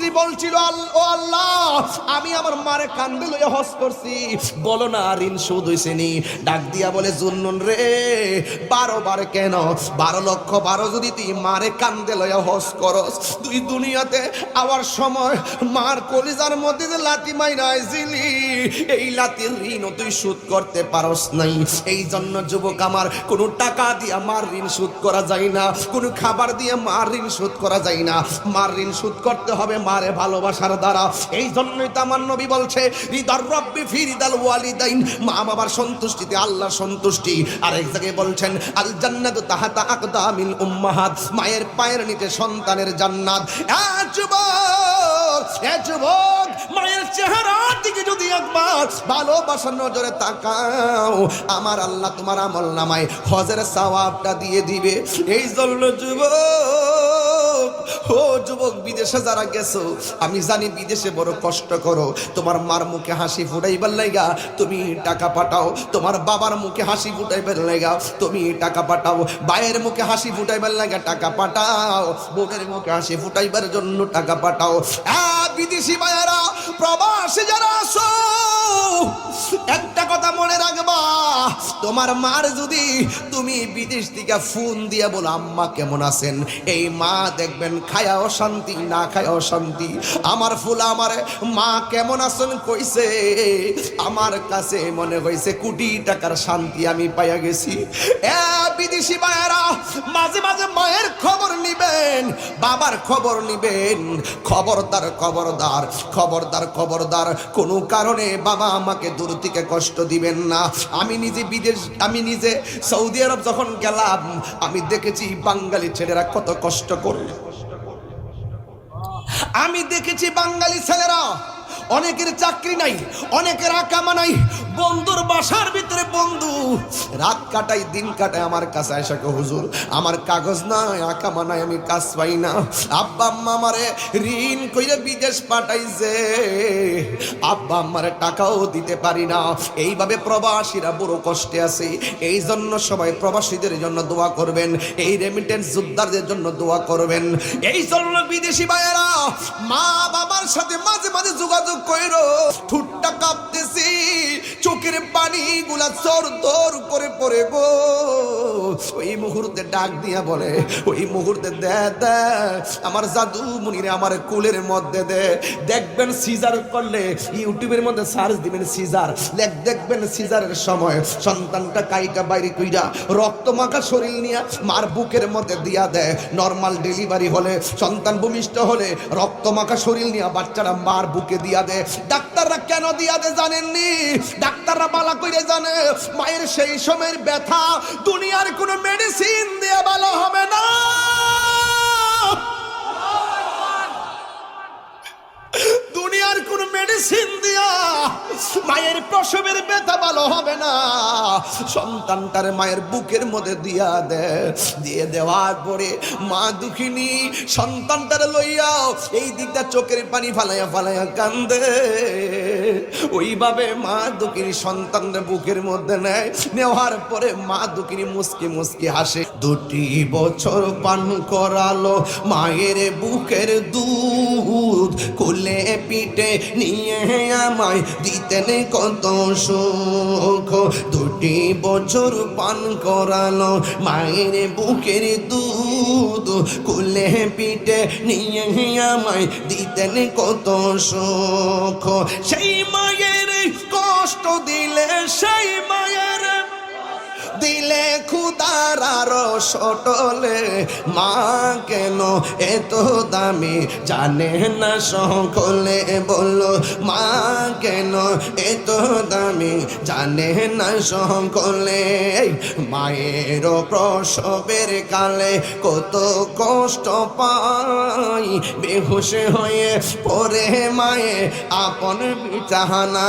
স্ত্রী বলছিল ও আল্লাহ, আমি আমার মারে কান্দে লইয়া হস করছি। বলো না, ঋণ নি? ডাক দিয়া বলে রে, বারো বার কেন? বারো লক্ষ বারো যদি তুই মারে কান্দে লইয়া হস করস, তুই দুনিয়াতে সময় মার কলিজার মধ্যে যে লাঠি মাইরা আইছিলি, এই লাতির ঋণও তুই শোধ করতে পারস নাই। এই জন্য যুবক আমার, কোনো টাকা দিয়া মার ঋণ শোধ করা যায় না, কোনো খাবার দিয়ে মার ঋণ শোধ করা যায় না। মার ঋণ শোধ করতে হবে মারে ভালোবাসার দ্বারা। এই জন্যই তো আমার নবী বলছে রব্বি মা বাবার সন্তুষ্টিতে আল্লাহর সন্তুষ্টি। আর এক জায়গায় বলছেন আল জান্নাত তাহাতা আকদামিল উম্মাহাত। মায়ের পায়ের নিচে সন্তানের জান্নাত। মায়ের চেহারা দিকে যদি একবার ভালোবাসার নজরে তাকাও, আমার আল্লাহ তোমার আমল নামায় হজের সওয়াবটা দিয়ে দিবে। এই জন্য যুবক ও যুবক, বিদেশে যারা গেছো, আমি জানি বিদেশে বড় কষ্ট করো। তোমার মার মুখে হাসি ফুটাইবার লাইগা, তুমি টাকা পাঠাও। তোমার বাবার মুখে হাসি ফুটাইবার লাইগা, তুমি টাকা পাঠাও। বায়ের মুখে হাসি ফুটাইবার লাগা টাকা পাঠাও। বোনের মুখে হাসি ফুটাইবার জন্য টাকা পাঠাও। বিদেশি ভাইয়েরা, প্রবাসী যারা আসো একটা কথা মনে রাখবা। তোমার মার যদি তুমি বিদেশ থেকে ফোন দিয়ে বলো, আম্মা কেমন আছেন? এই মা দেখবেন খায়া অশান্তি, না খায়া অশান্তি। আমার ফুল আমার, মা, কেমন আছেন? কইছে, আমার কাছে মনে হয়েছে কোটি টাকার শান্তি আমি পাইয়া গেছি। বিদেশি মায়েরা, মাঝে মাঝে মায়ের খবর নিবেন, বাবার খবর নিবেন। খবরদার খবরদার খবরদার খবরদার। কোনো কারণে বাবা আমাকে দূর থেকে কষ্ট দিবেন না। আমি নিজে বিদেশ, আমি নিজে সৌদি আরব যখন গেলাম, আমি দেখেছি বাঙালি ছেলেরা কত কষ্ট করে আমি দেখেছি বাঙালি ছেলেরা অনেকের চাকরি নাই অনেকের আকামা নাই বন্ধুর বাসার বন্ধু রাত কাটাই দিন কাটাই আমার কাছে কয়, হুজুর। আমার কাগজ নাই আকামা নাই আমি কাজ পাই না। আব্বা আম্মা আমারে ঋণ কইরে বিদেশ পাঠাইছে। আব্বা আম্মারে টাকাও দিতে পারি না। এইভাবে প্রবাসীরা বড় কষ্টে আছে। এই জন্য সবাই প্রবাসীদের জন্য দোয়া করবেন। এই রেমিটেন্স যোদ্ধাদের জন্য দোয়া করবেন। এই জন্য বিদেশি ভাইয়েরা মা বাবার সাথে মাঝে মাঝে যোগাযোগ কইরো। ঠুটটা কাঁপতেছি চোখের পানি গুলা চর দর করে পড়ে গো। ওই মুহূর্তে ডাক দিয়া বলে, ওই মুহূর্তে দে আমার জাদু মুনিরে আমার কুলের মধ্যে দে। দেখবেন সিজার করলে ইউটিউবের মধ্যে সার্চ দিবেন সিজার। লেখ দেখবেন সিজারের সময় সন্তানটা কাইটা বাইরে কইরা রক্ত মাখা শরীর নিয়ে মার বুকের মধ্যে দিয়া দেয়। নর্মাল ডেলিভারি হলে, সন্তান ভূমিষ্ঠ হলে রক্ত মাখা শরীর নিয়ে বাচ্চারা মার বুকে দিয়া দেয়। ডাক্তাররা কেন দিয়া দেয় জানেননি? ডাক্তাররা বালা কইরে জানে, মায়ের সেই সময়ের ব্যথা দুনিয়ার কোনো প্রসবের ব্যথা ভালো হবে না। সন্তানটার মায়ের বুকের মধ্যে দিয়া দে, দিয়ে দেওয়ার পরে মা দুঃখিনী, সন্তানটার লইয়াও এই দিকটা চোখের পানি ফালাইয়া ফালাইয়া কান্দে। ওইভাবে মা দুঃখিনী সন্তানটা বুকের মধ্যে নেয়। নেওয়ার পরে মা দুঃখিনী মুসকি মুসকি হাসে, দুটি বছর পান করালো মায়ের বুকের দুধ, কোলে পিঠে নিয়ে আমায় দিতেন কত সুখ, দুটি বছর পান করালো। মায়ের বুকের দুধ কুলে পিঠে নিয়ে আমায় দিতেন কত সুখ। সেই মায়ের কষ্ট দিলে সেই মায়ের দিলে খুদার আরও সটলে। মা কেন এত দামি? জানে না সকলে বলল, মা কেন এত দামি? জানে না সকলে। মায়ের প্রসবের কালে কত কষ্ট পাই। বেহুশ হয়ে পরে মায়ে আপন বিচাহানা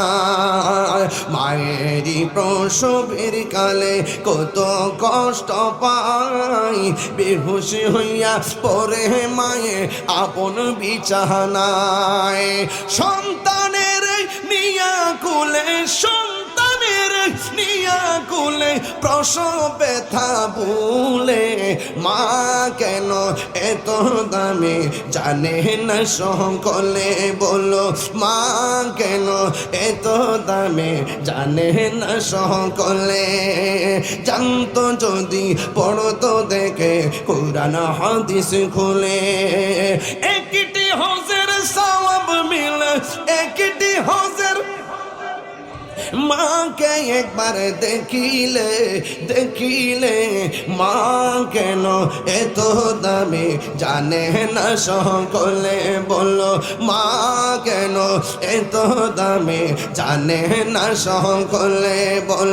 মায়েরই প্রসবের কালে কত কষ্ট পাই। বেহুশ হইয়া পরে মায়ে আপন বিছানায়। সন্তানের নিয়া কুলে, সন্তানের নিয়া কুলে প্রসব ব্যথা ভুলে মা কেন এত দামে? জানে না সকলে বলো, মা কেন এত দামে? জানে না সকলে। জানতো যদি পড়তো দেখে, কোরআন হাদিস খুলে। একটি হজের সওয়াব মিলে, একটি হজের মাকে একবার দেখিলে দেখিলে, মা কেন এত দামি? জানে না সকলে বলো মা কেন এত দামি? জানে না সকলে বল